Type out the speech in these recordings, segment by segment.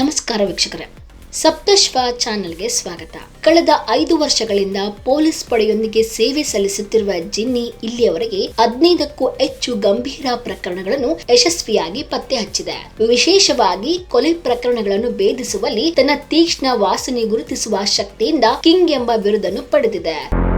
ನಮಸ್ಕಾರ ವೀಕ್ಷಕರೇ. ಸಪ್ತಶ್ವ ಚಾನೆಲ್ಗೆ ಸ್ವಾಗತ. ಕಳೆದ ಐದು ವರ್ಷಗಳಿಂದ ಪೊಲೀಸ್ ಪಡೆಯೊಂದಿಗೆ ಸೇವೆ ಸಲ್ಲಿಸುತ್ತಿರುವ ಜಿನ್ನಿ ಇಲ್ಲಿಯವರೆಗೆ ಹದಿನೈದಕ್ಕೂ ಹೆಚ್ಚು ಗಂಭೀರ ಪ್ರಕರಣಗಳನ್ನು ಯಶಸ್ವಿಯಾಗಿ ಪತ್ತೆ ಹಚ್ಚಿದೆ. ವಿಶೇಷವಾಗಿ ಕೊಲೆ ಪ್ರಕರಣಗಳನ್ನು ಭೇದಿಸುವಲ್ಲಿ ತನ್ನ ತೀಕ್ಷ್ಣ ವಾಸನೆ ಗುರುತಿಸುವ ಶಕ್ತಿಯಿಂದ ಕಿಂಗ್ ಎಂಬ ಬಿರುದನ್ನು ಪಡೆದಿದೆ.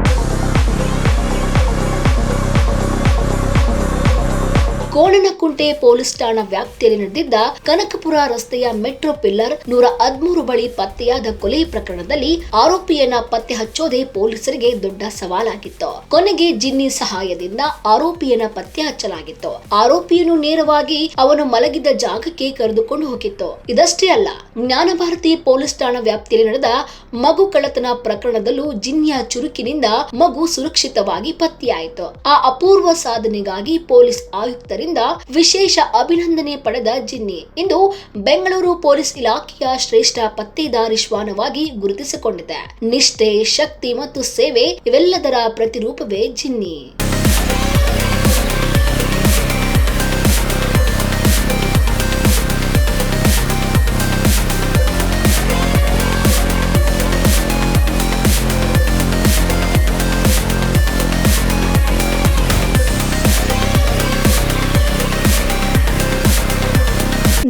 ಕೋಣನಕುಂಟೆ ಪೊಲೀಸ್ ಠಾಣಾ ವ್ಯಾಪ್ತಿಯಲ್ಲಿ ನಡೆದಿದ್ದ ಕನಕಪುರ ರಸ್ತೆಯ ಮೆಟ್ರೋ ಪಿಲ್ಲರ್ ನೂರ ಹದಿಮೂರು ಬಳಿ ಪತ್ತೆಯಾದ ಕೊಲೆ ಪ್ರಕರಣದಲ್ಲಿ ಆರೋಪಿಯನ್ನ ಪತ್ತೆ ಹಚ್ಚೋದೇ ಪೊಲೀಸರಿಗೆ ದೊಡ್ಡ ಸವಾಲಾಗಿತ್ತು. ಕೊನೆಗೆ ಜಿನ್ನಿ ಸಹಾಯದಿಂದ ಆರೋಪಿಯನ್ನ ಪತ್ತೆ ಹಚ್ಚಲಾಗಿತ್ತು. ಆರೋಪಿಯನ್ನು ನೇರವಾಗಿ ಅವನು ಮಲಗಿದ್ದ ಜಾಗಕ್ಕೆ ಕರೆದುಕೊಂಡು ಹೋಗಿತ್ತು. ಇದಷ್ಟೇ ಅಲ್ಲ ಜ್ಞಾನಭಾರತಿ ಪೊಲೀಸ್ ಠಾಣಾ ವ್ಯಾಪ್ತಿಯಲ್ಲಿ ನಡೆದ ಮಗು ಕಳತನ ಪ್ರಕರಣದಲ್ಲೂ ಜಿನ್ನಿಯ ಚುರುಕಿನಿಂದ ಮಗು ಸುರಕ್ಷಿತವಾಗಿ ಪತ್ತೆಯಾಯಿತು. ಆ ಅಪೂರ್ವ ಸಾಧನೆಗಾಗಿ ಪೊಲೀಸ್ ಆಯುಕ್ತರಿಂದ ವಿಶೇಷ ಅಭಿನಂದನೆ ಪಡೆದ ಜಿನ್ನಿ. ಇಂದು ಬೆಂಗಳೂರು ಪೊಲೀಸ್ ಇಲಾಖೆಯ ಶ್ರೇಷ್ಠ ಪತ್ತೇದಾರಿ ಶ್ವಾನವಾಗಿ ಗುರುತಿಸಿಕೊಂಡಿದೆ. ನಿಷ್ಠೆ, ಶಕ್ತಿ ಮತ್ತು ಸೇವೆ ಇವೆಲ್ಲದರ ಪ್ರತಿರೂಪವೇ ಜಿನ್ನಿ.